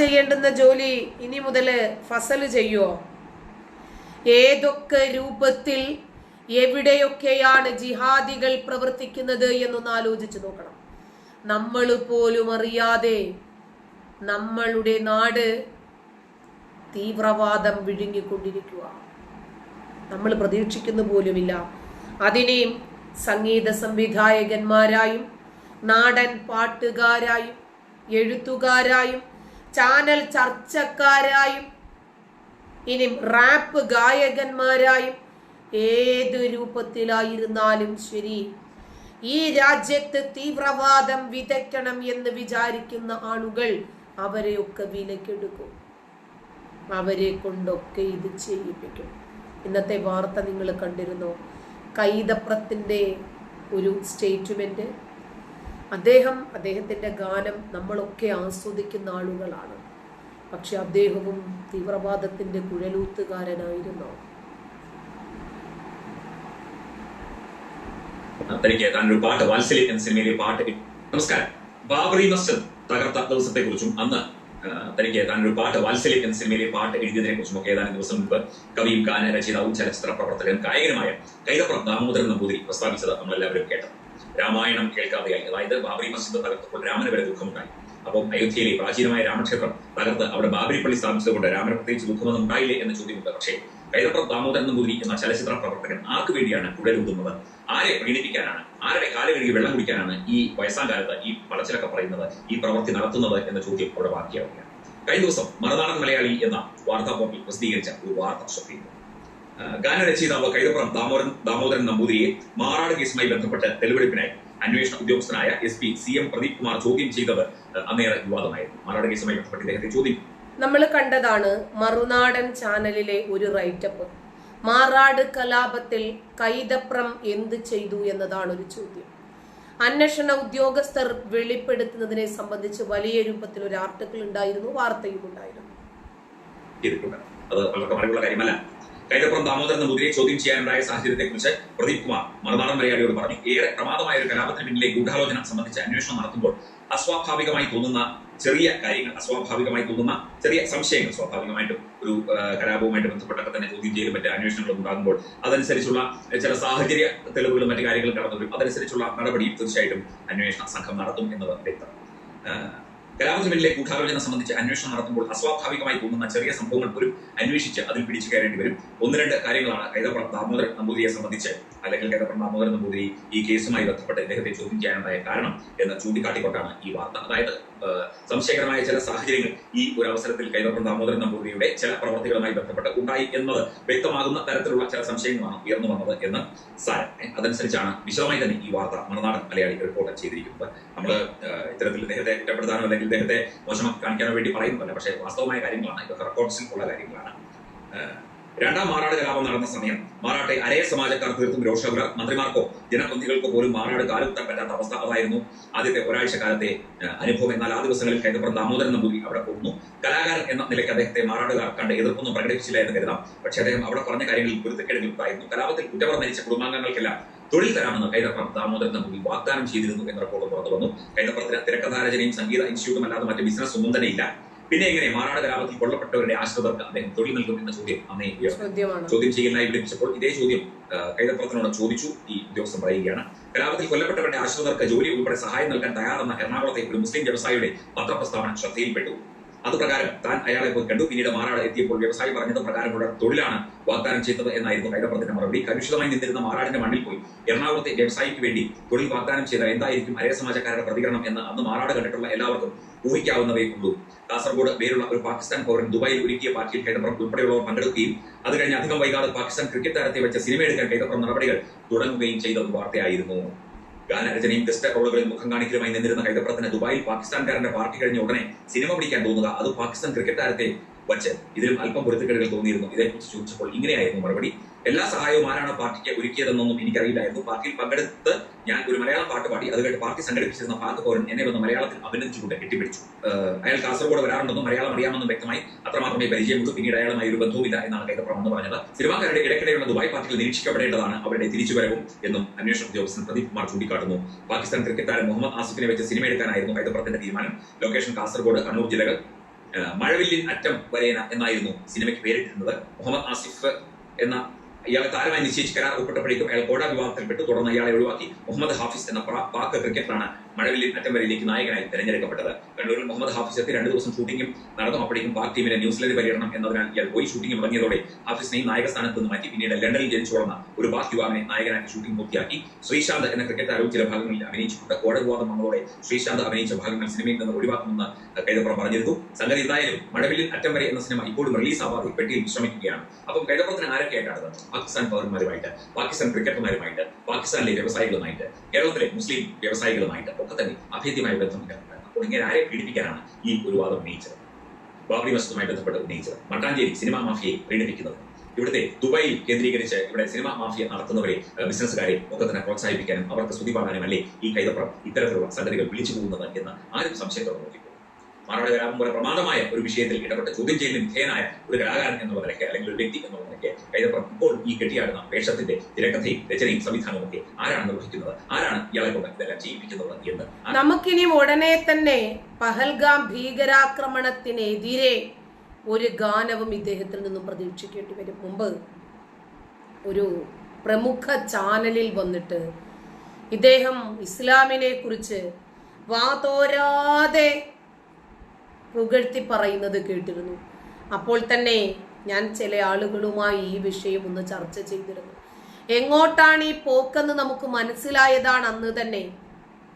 ചെയ്യേണ്ടുന്ന ജോലി ഇനി മുതൽ ഫസൽ ചെയ്യുമോ ഏതൊക്കെ രൂപത്തിൽ എവിടെയൊക്കെയാണ് ജിഹാദികൾ പ്രവർത്തിക്കുന്നത് എന്നൊന്ന് ആലോചിച്ച് നോക്കണം. നമ്മൾ പോലും അറിയാതെ നമ്മളുടെ നാട് തീവ്രവാദം വിഴുങ്ങിക്കൊണ്ടിരിക്കുക നമ്മൾ പ്രതീക്ഷിക്കുന്നു പോലുമില്ല. അതിനെയും സംഗീത സംവിധായകന്മാരായും നാടൻ പാട്ടുകാരായും എഴുത്തുകാരായും ചാനൽ ചർച്ചക്കാരായും ഇനി റാപ്പ് ഗായകന്മാരായും ഏത് രൂപത്തിലായിരുന്നാലും ശരി. ഈ രാജ്യത്ത് തീവ്രവാദം വിതയ്ക്കണം എന്ന് വിചാരിക്കുന്ന ആളുകൾ അവരെയൊക്കെ വിലക്കെടുക്കും. അവരെ കൊണ്ടൊക്കെ ഇത് ചെയ്യിപ്പിക്കും. ഇന്നത്തെ വാർത്ത നിങ്ങൾ കണ്ടിരുന്നോ? കൈതപ്രത്തിന്റെ ഒരു സ്റ്റേറ്റ്മെന്റ് അദ്ദേഹം അദ്ദേഹത്തിന്റെ ഗാനം നമ്മളൊക്കെ ആസ്വദിക്കുന്ന ആളുകളാണ്. പക്ഷെ അദ്ദേഹവും തീവ്രവാദത്തിന്റെ കുഴലൂത്തുകാരനായിരുന്നു. തനിക്ക് താനൊരു പാട്ട് വാത്സല്യം എന്ന സിനിമയിലെ പാട്ട് നമസ്കാരം. ബാബറി മസ്ജിദ് തകർത്ത ദിവസത്തെ കുറിച്ചും അന്ന് തനിക്ക് താനൊരു പാട്ട് വാത്സല്യം എന്ന സിനിമയിലെ പാട്ട് എഴുതിയതിനെ കുറിച്ചും ഒക്കെ ഏതാനും ദിവസം മുൻപ് കവിയും ഗാന രചയിതാവും ചലച്ചിത്ര പ്രവർത്തകനും ഗായകനുമായ കൈതപ്രം ദാമോദരൻ നമ്പൂതിരി പ്രസ്താവിച്ചത് നമ്മളെല്ലാവരും കേട്ടത് രാമായണം കേൾക്കാതെയായി അതായത് ബാബറി മസ്ജിദ് തകർത്തപ്പോൾ രാമന് വരെ ദുഃഖമുണ്ടായി. അപ്പം അയോധ്യയിലെ പ്രാചീനമായ രാമക്ഷേത്രം തകർത്ത് അവിടെ ബാബരി പള്ളി സ്ഥാപിച്ചതുകൊണ്ട് രാമന് പ്രത്യേകിച്ച് ദുഃഖമൊന്നും ഉണ്ടായില്ലേ എന്ന ചോദ്യമുണ്ട്. പക്ഷേ കൈതപ്രം ദാമോദരൻ നമ്പൂതിരി എന്ന ചലച്ചിത്ര പ്രവർത്തകൻ ആർക്ക് വേണ്ടിയാണ് കുഴലൂതുന്നത് ആരെ പ്രീണിപ്പിക്കാനാണ്? ആരുടെ കാലുകഴുകി വെള്ളം കുടിക്കാനാണ് ഈ വയസ്സാം കാലത്ത് ഈ പളച്ചിലൊക്കെ പറയുന്നത് ഈ പ്രവൃത്തി നടത്തുന്നത് എന്ന ചോദ്യം അവിടെ ബാക്കിയാവുകയാണ്. കഴിഞ്ഞ ദിവസം മറുനാടൻ മലയാളി എന്ന വാർത്താ പോർട്ടൽ പ്രസിദ്ധീകരിച്ച ഒരു വാർത്ത ശ്രദ്ധിക്കുന്നു ഗാനരചയിതാവ് കൈതപ്പുറം ദാമോദരൻ ദാമോദരൻ നമ്പൂതിരിയെ മാറാട് കേസുമായി ബന്ധപ്പെട്ട് തെളിവെടുപ്പിനായി അന്വേഷണ ഉദ്യോഗസ്ഥനായ S P C M Pradeep Kumar ചോദ്യം ചെയ്തത് അന്നേറെ വിവാദമായിരുന്നു. മാറാട് കേസുമായി ബന്ധപ്പെട്ട് ഇദ്ദേഹത്തെ ചോദ്യം നമ്മൾ കണ്ടതാണ് മറുനാടൻ ചാനലിലെ ഒരു റൈറ്റപ്പ് മാറാട് കലാപത്തിൽ കൈതപ്രം എന്ത് ചെയ്തു എന്നതാണ് ഒരു ചോദ്യം. അന്വേഷണ ഉദ്യോഗസ്ഥർ വെളിപ്പെടുത്തുന്നതിനെ സംബന്ധിച്ച് വലിയ രൂപത്തിൽ ഒരു ആർട്ടിക്കിൾ ഉണ്ടായിരുന്നു വാർത്തയും ഉണ്ടായിരുന്നു. അത് വളരെ മറിവുള്ള കാര്യമല്ല. കൈതപ്പുറം ദാമോദരൻ നമ്പൂതിരിയെ ചോദ്യം ചെയ്യാനുണ്ടായ സാഹചര്യത്തെക്കുറിച്ച് പ്രദീപ് കുമാർ മറുനാടൻ മലയാളിയോട് പറഞ്ഞു. ഏറെ പ്രമാദമായ ഒരു കലാപത്തിന് പിന്നിലെ ഗൂഢാലോചന സംബന്ധിച്ച് അന്വേഷണം നടത്തുമ്പോൾ അസ്വാഭാവികമായി തോന്നുന്ന ചെറിയ കാര്യങ്ങൾ അസ്വാഭാവികമായി തോന്നുന്ന ചെറിയ സംശയങ്ങൾ സ്വാഭാവികമായിട്ടും ഒരു കലാപവുമായിട്ട് ബന്ധപ്പെട്ടൊക്കെ തന്നെ ചോദ്യം ചെയ്യലും മറ്റ് അന്വേഷണങ്ങളും ഉണ്ടാകുമ്പോൾ അതനുസരിച്ചുള്ള ചില സാഹചര്യ തെളിവുകളും മറ്റു കാര്യങ്ങളും കടന്നു വരും അതനുസരിച്ചുള്ള നടപടിയും തീർച്ചയായിട്ടും അന്വേഷണ സംഘം നടത്തും എന്നത് വ്യക്തം പിന്നിലെ ഗൂഢാലോചന സംബന്ധിച്ച് അന്വേഷണം നടത്തുമ്പോൾ അസ്വാഭാവികമായി തോന്നുന്ന ചെറിയ സംഭവങ്ങൾ പോലും അന്വേഷിച്ച് അതിൽ പിടിച്ചു കയറേണ്ടി വരും. ഒന്ന് രണ്ട് കാര്യങ്ങളാണ് കൈതപ്പുറം ദാമോദരൻ നമ്പൂതിരിയെ സംബന്ധിച്ച് അല്ലെങ്കിൽ കൈതപ്പുറം ദാമോദരൻ നമ്പൂതിരി ഈ കേസുമായി ബന്ധപ്പെട്ട് ഇദ്ദേഹത്തെ ചോദ്യം ചെയ്യാനുണ്ടായ കാരണം എന്ന് ചൂണ്ടിക്കാട്ടിക്കൊണ്ടാണ് ഈ വാർത്ത. അതായത് സംശയകരമായ ചില സാഹചര്യങ്ങൾ ഈ ഒരു അവസരത്തിൽ കൈതപ്പുറം ദാമോദരൻ നമ്പൂതിരിയുടെ ചില പ്രവർത്തികളുമായി ബന്ധപ്പെട്ട് ഉണ്ടായി എന്നത് വ്യക്തമാകുന്ന തരത്തിലുള്ള ചില സംശയങ്ങളാണ് ഉയർന്നു വന്നത് എന്ന് സാരം. അതനുസരിച്ചാണ് വിശദമായി തന്നെ ഈ വാർത്ത മറുനാടൻ മലയാളി റിപ്പോർട്ട് ചെയ്തിരിക്കുന്നത്. നമ്മൾ ഇത്തരത്തിൽ ഇദ്ദേഹത്തെ കുറ്റപ്പെടുത്താനോ അല്ലെങ്കിൽ ഇദ്ദേഹത്തെ മോശമാക്കി കാണിക്കാനോ വേണ്ടി പറയുന്നതല്ല. പക്ഷേ വാസ്തവമായ കാര്യങ്ങളാണ്. ഇതൊക്കെ റെക്കോർഡ്സിൽ ഉള്ള കാര്യങ്ങളാണ്. രണ്ടാം മാറാട് കലാപം നടന്ന സമയം മാറാട്ടെ അരയ സമാജക്കാർ തീർത്തും രോഷവർ മന്ത്രിമാർക്കോ ജനപ്രതിനിധികൾക്കോ പോലും മാറാട് കാലുകുത്താൻ പറ്റാത്ത അവസ്ഥ അതായിരുന്നു ആദ്യത്തെ ഒരാഴ്ച കാലത്തെ അനുഭവം. എന്നാൽ ആ ദിവസങ്ങളിൽ കൈതപ്പുറം ദാമോദരൻ നമ്പൂരി അവിടെ പോകുന്നു. കലാകാരൻ എന്ന നിലയ്ക്ക് അദ്ദേഹത്തെ മാറാടുകാർ കണ്ട് എതിർപ്പൊന്നും പ്രകടിപ്പിച്ചില്ല എന്ന് കരുതാം. പക്ഷേ അദ്ദേഹം അവിടെ പറഞ്ഞ കാര്യങ്ങളിൽ പൊരുത്തക്കേടുകൾ ഉണ്ടായിരുന്നു കലാപത്തിൽ കുറ്റവർ മരിച്ച കുടുംബാംഗങ്ങൾക്കെല്ലാം തൊഴിൽ തരാമെന്ന് കൈതപ്പുറം ദാമോദരൻ നമ്പൂരി വാഗ്ദാനം ചെയ്തിരുന്നു എന്ന റിപ്പോർട്ട് പുറത്തു വന്നു. കൈതപ്പുറത്തിന് തിരക്കഥാരചനയും സംഗീത ഇൻസ്റ്റിറ്റ്യൂട്ടും അല്ലാതെ മറ്റ് ബിസിനസ് ഒന്നും തന്നെ ഇല്ല. പിന്നെ എങ്ങനെ മാറാട് കലാപത്തിൽ കൊല്ലപ്പെട്ടവരുടെ ആശ്രിതർക്ക് അദ്ദേഹം തൊഴിൽ നൽകും എന്ന ചോദ്യം അന്നേ ചോദ്യമാണ്. ചോദ്യം ചെയ്യലിനായി വിളിപ്പിച്ചപ്പോൾ ഇതേ ചോദ്യം ആ, കൈതപ്പുറത്തിനോട് ചോദിച്ചു ഈ ഉദ്യോഗസ്ഥൻ പറയുകയാണ്. കലാപത്തിൽ കൊല്ലപ്പെട്ടവരുടെ ആശ്രിതർക്ക് ജോലി ഉൾപ്പെടെ സഹായം നൽകാൻ തയ്യാറെന്ന എറണാകുളത്തെ ഒരു മുസ്ലിം വ്യവസായിയുടെ പത്രപ്രസ്താവന ശ്രദ്ധയിൽപ്പെട്ടു. അതുപ്രകാരം താൻ അയാളെ പോയി കണ്ടു. പിന്നീട് മാറാട് എത്തിയപ്പോൾ വ്യവസായി പറഞ്ഞത് പ്രകാരമുള്ള തൊഴിലാണ് വാഗ്ദാനം ചെയ്തത് എന്നായിരുന്നു കൈതപ്പുറത്തിന്റെ മറുപടി. കലുഷിതമായി നിന്നിരുന്ന മാറാടിന്റെ മണ്ണിൽ പോയി. എറണാകുളത്തെ വ്യവസായിക്ക് വേണ്ടി തൊഴിൽ വാഗ്ദാനം ചെയ്ത എന്തായിരിക്കും അരേ സമാജക്കാരുടെ പ്രതികരണം എന്ന് അന്ന് മാറാട് കണ്ടിട്ടുള്ള എല്ലാവർക്കും ഊഹിക്കാവുന്നവയെ ഉള്ളൂ. കാസർഗോഡ് പേരുള്ള ഒരു പാകിസ്ഥാൻ പൗരൻ ദുബായിൽ ഒരുക്കിയ പാർട്ടിയിൽ കൈതപ്പുറം ഉൾപ്പെടെയുള്ളവർ പങ്കെടുക്കുകയും അത് കഴിഞ്ഞ് അധികം വൈകാതെ പാകിസ്ഥാൻ ക്രിക്കറ്റ് താരത്തെ വെച്ച സിനിമ എടുക്കാൻ കേട്ടപ്പുറം നടപടികൾ തുടങ്ങുകയും ചെയ്തത് വാർത്തയായിരുന്നു. ഗാനരചനയും ഗസ്റ്റ് റോളുകളിൽ മുഖം കാണിക്കലുമായി നിന്നിരുന്ന കൈതപ്പുറത്തിന് ദുബായിൽ പാകിസ്ഥാൻകാരന്റെ പാർട്ടി കഴിഞ്ഞ ഉടനെ സിനിമ പിടിക്കാൻ തോന്നുക അത് പാകിസ്ഥാൻ ക്രിക്കറ്റ് താരത്തെ വച്ച് ഇതിലും അല്പം പൊരുത്തക്കേടുകൾ തോന്നിയിരുന്നു. ഇതേക്കുറിച്ച് ചോദിച്ചപ്പോൾ ഇങ്ങനെയായിരുന്നു മറുപടി. എല്ലാ സഹായവും ആരാണ് പാർട്ടിക്ക് ഒരുക്കിയതെന്നൊന്നും എനിക്കറിയില്ലായിരുന്നു പാർട്ടിയിൽ പങ്കെടുത്ത് ഞാൻ ഒരു മലയാളം പാട്ട് പാടി അത് കഴിഞ്ഞ് പാർട്ടി സംഘടിപ്പിച്ചിരുന്ന പാക് പൗരൻ എന്നെ വന്ന് മലയാളത്തിൽ അഭിനന്ദിച്ചുകൊണ്ട് കെട്ടിപ്പിടിച്ചു. അയാൾ കാസർഗോഡ് വരാറുണ്ടെന്നും മലയാളം അറിയാമെന്നും വ്യക്തമായി അത്രമാത്രമേ പരിചയമുള്ളൂ. പിന്നീട് അയാളുമായി ഒരു ബന്ധവുമില്ല എന്നാണ് കൈതപ്പുറം എന്ന് പറഞ്ഞത്. സിനിമാക്കാരുടെ ഇടയ്ക്കിടെയുള്ള ദുബായ് പാർട്ടികൾ നിരീക്ഷിക്കപ്പെടേണ്ടതാണ് അവരുടെ തിരിച്ചുവരവും എന്നും അന്വേഷണ ഉദ്യോഗസ്ഥൻ പ്രദീപ് കുമാർ ചൂണ്ടിക്കാട്ടുന്നു. പാകിസ്ഥാൻ ക്രിക്കറ്റ് താരം മുഹമ്മദ് ആസിഫിനെ വെച്ച് സിനിമ എടുക്കാനായിരുന്നു കൈതപ്പുറത്തിന്റെ തീരുമാനം. ലൊക്കേഷൻ കാസർഗോഡ് കണ്ണൂർ ജില്ലകൾ. മഴവില്ലിൻ അറ്റം വരേന എന്നായിരുന്നു സിനിമയ്ക്ക് പേരിട്ടിരുന്നത്. മുഹമ്മദ് ആസിഫ് എന്ന ഇയാളെ താരമായി നിശ്ചയിച്ച് കരാർ ഒപ്പിട്ടപ്പോഴേക്കും അയാൾ കോട വിവാദത്തിൽപ്പെട്ടു തുടർന്ന് ഇയാളെ ഒഴിവാക്കി മുഹമ്മദ് ഹാഫിസ് എന്ന പാക് ക്രിക്കറ്ററാണ് മഴവില്ലിൻ അറ്റംവരയിലേക്ക് നായകനായി തെരഞ്ഞെടുക്കപ്പെട്ടത്. കണ്ണൂരിൽ മുഹമ്മദ് ഹാഫിസ് എത്തി രണ്ടു ദിവസം ഷൂട്ടിംഗും നടന്നു അപ്പോഴേക്കും പാക് ടീമിന്റെ ന്യൂസിലൻഡ് പര്യടനം എന്നതിനാൽ ഇയാൾ പോയി ഷൂട്ടിംഗ് മുടങ്ങിയതോടെ ഹാഫിസിനെയും നായക സ്ഥാനത്ത് നിന്ന് മാറ്റി പിന്നീട് ലണ്ടനിൽ ജനിച്ചു വളർന്ന ഒരു പാക് യുവാവിനെ നായകനാക്കി ഷൂട്ടിംഗ് പൂർത്തിയാക്കി. ശ്രീശാന്ത് എന്ന ക്രിക്കറ്റ് താരവും ചില ഭാഗങ്ങളിൽ അഭിനയിച്ചിട്ടുണ്ട്. കോടതിവാദം വന്നതോടെ ശ്രീശാന്ത് അഭിനയിച്ച ഭാഗങ്ങൾ സിനിമയിൽ നിന്ന് ഒഴിവാക്കുമെന്ന് കൈതപ്പുറം പറഞ്ഞിരുന്നു. സംഗതി എന്തായാലും മഴവില്ലിൽ അറ്റം വരെ എന്ന സിനിമ ഇപ്പോഴും റിലീസ് ആവാതെ പെട്ടിയിൽ വിശ്രമിക്കുകയാണ്. അപ്പം കൈതപ്പുറത്തിന് ആരൊക്കെയായിട്ടാണ് പാകിസ്ഥാൻ പൗരന്മാരുമായിട്ട് പാകിസ്ഥാൻ ക്രിക്കറ്റർമാരുമായിട്ട് പാകിസ്ഥാനിലെ വ്യവസായികളുമായിട്ട് കേരളത്തിലെ മുസ്ലിം വ്യവസായികളുമായിട്ട്. ഒക്കെ തന്നെ അഭേദ്യമായ ബന്ധമുണ്ട്. അപ്പോൾ ഇങ്ങനെ ആരെ പീഡിപ്പിക്കാനാണ് ഈ ഒരു വാദം ഉന്നയിച്ചത്? ബാബറി മസ്ജിദുമായി ബന്ധപ്പെട്ട് ഉന്നയിച്ചത്. മട്ടാഞ്ചേരി സിനിമാ മാഫിയയെ പീഡിപ്പിക്കുന്നത്. ഇവിടുത്തെ ദുബായിൽ കേന്ദ്രീകരിച്ച് ഇവിടെ സിനിമാ മാഫിയ നടത്തുന്നവരെ ബിസിനസ്സുകാരെ ഒക്കെ തന്നെ പ്രോത്സാഹിപ്പിക്കാനും അവർക്ക് സ്തുതി പാടാനും അല്ലേ ഈ കൈതപ്പുറം ഇത്തരത്തിലുള്ള സംഗതികൾ വിളിച്ചു പോകുന്നത് എന്ന് ആരും സംശയത്തോടെ നോക്കിപ്പോകും മാറാട് കലാപം പോലെ പ്രമാദമായ ഒരു വിഷയത്തിൽ ഇടപെട്ട് ചോദ്യം ചെയ്യുന്ന വിധേയനായ ഒരു കലാകാരൻ എന്ന നിലയ്ക്ക് അല്ലെങ്കിൽ ഒരു വ്യക്തി എന്ന നിലയ്ക്ക് കൈതപ്പുറം ഇപ്പോൾ ഈ കെട്ടിയാടുന്ന വേഷത്തിന്റെ തിരക്കഥയും രചനയും സംവിധാനവും ഒക്കെ ആരാണ് നിർവഹിക്കുന്നത്? ആരാണ് ഇയാളെ കൊണ്ട് ഇതെല്ലാം ചെയ്യിപ്പിക്കുന്നത് എന്ന്? നമുക്കിനി ഉടനെ തന്നെ പഹൽഗാം ഭീകരാക്രമണത്തിനെതിരെ ഒരു ഗാനവും ഇദ്ദേഹത്തിൽ നിന്നും പ്രതീക്ഷിക്കേണ്ടി വരും. മുമ്പ് ഒരു പ്രമുഖ ചാനലിൽ വന്നിട്ട് ഇദ്ദേഹം ഇസ്ലാമിനെ കുറിച്ച് വാതോരാതെ പുകഴ്ത്തി പറയുന്നത് കേട്ടിരുന്നു. അപ്പോൾ തന്നെ ഞാൻ ചില ആളുകളുമായി ഈ വിഷയം ഒന്ന് ചർച്ച ചെയ്തിരുന്നു. എങ്ങോട്ടാണ് ഈ പോക്കെന്ന് നമുക്ക് മനസ്സിലായതാണ് അന്ന് തന്നെ.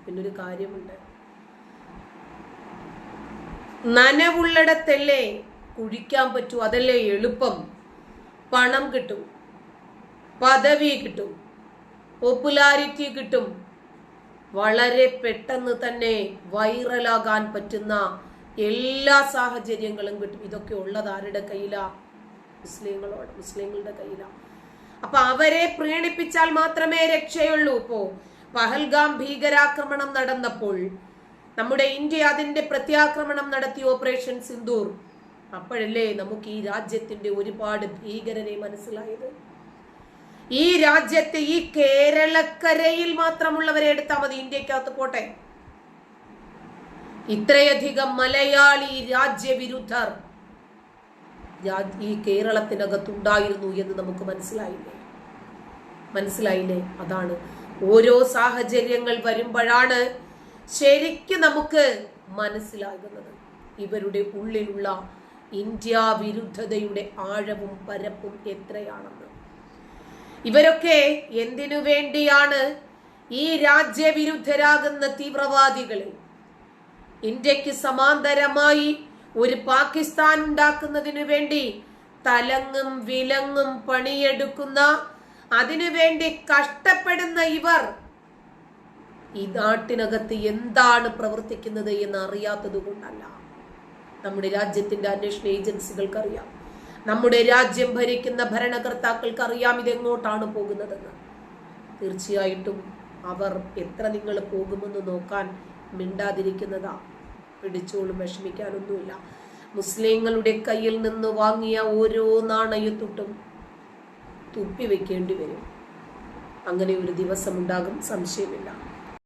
പിന്നൊരു കാര്യമുണ്ട്. നനവുള്ളിടത്തല്ലേ കുഴിക്കാൻ പറ്റൂ? അതല്ലേ എളുപ്പം. പണം കിട്ടും. പദവി കിട്ടും. പോപ്പുലാരിറ്റി കിട്ടും. വളരെ പെട്ടെന്ന് തന്നെ വൈറലാകാൻ പറ്റുന്ന എല്ലാ സാഹചര്യങ്ങളും കിട്ടും. ഇതൊക്കെ ഉള്ളത് ആരുടെ കയ്യിലാ? മുസ്ലിങ്ങളോട് മുസ്ലിങ്ങളുടെ കയ്യിലാ. അപ്പൊ അവരെ പ്രീണിപ്പിച്ചാൽ മാത്രമേ രക്ഷയുള്ളൂ. ഇപ്പോ പഹൽഗാം ഭീകരാക്രമണം നടന്നപ്പോൾ നമ്മുടെ ഇന്ത്യ അതിന്റെ പ്രത്യാക്രമണം നടത്തി ഓപ്പറേഷൻ സിന്ദൂർ. അപ്പോഴല്ലേ നമുക്ക് ഈ രാജ്യത്തിന്റെ ഒരുപാട് ഭീകരരെ മനസ്സിലായത്? ഈ രാജ്യത്തെ ഈ കേരളക്കരയിൽ മാത്രമുള്ളവരെ എടുത്താൽ മതി. ഇന്ത്യക്കകത്ത് പോട്ടെ. ഇത്രയധികം മലയാളി രാജ്യവിരുദ്ധർ ഈ കേരളത്തിനകത്തുണ്ടായിരുന്നു എന്ന് നമുക്ക് മനസ്സിലായില്ലേ? മനസ്സിലായില്ലേ? അതാണ്. ഓരോ സാഹചര്യങ്ങൾ വരുമ്പോഴാണ് ശരിക്കും നമുക്ക് മനസ്സിലാകുന്നത്. ഇവരുടെ ഉള്ളിലുള്ള ഇന്ത്യ വിരുദ്ധതയുടെ ആഴവും പരപ്പും എത്രയാണെന്ന്. ഇവരൊക്കെ എന്തിനു വേണ്ടിയാണ് ഈ രാജ്യവിരുദ്ധരാകുന്ന തീവ്രവാദികളെ ഇന്ത്യയ്ക്ക് സമാന്തരമായി ഒരു പാകിസ്ഥാൻ ഉണ്ടാക്കുന്നതിനു വേണ്ടി തലങ്ങും വിലങ്ങും പണിയെടുക്കുന്ന അതിനുവേണ്ടി കഷ്ടപ്പെടുന്ന ഇവർ ഈ നാട്ടിനകത്ത് എന്താണ് പ്രവർത്തിക്കുന്നത് എന്ന് അറിയാത്തത് കൊണ്ടല്ല. നമ്മുടെ രാജ്യത്തിന്റെ അന്വേഷണ ഏജൻസികൾക്ക് അറിയാം നമ്മുടെ രാജ്യം ഭരിക്കുന്ന ഭരണകർത്താക്കൾക്ക് അറിയാം ഇതെങ്ങോട്ടാണ് പോകുന്നതെന്ന്. തീർച്ചയായിട്ടും അവർ എത്ര നിങ്ങൾ പോകുമെന്ന് നോക്കാൻ മിണ്ടാതിരിക്കുന്നതാ. പിടിച്ചോളും വിഷമിക്കാനൊന്നുമില്ല. മുസ്ലിങ്ങളുടെ കയ്യിൽ നിന്ന് വാങ്ങിയ ഓരോ നാണയത്തൊട്ടും തുപ്പി വെക്കേണ്ടി വരും. അങ്ങനെ ഒരു ദിവസം ഉണ്ടാകും സംശയമില്ല.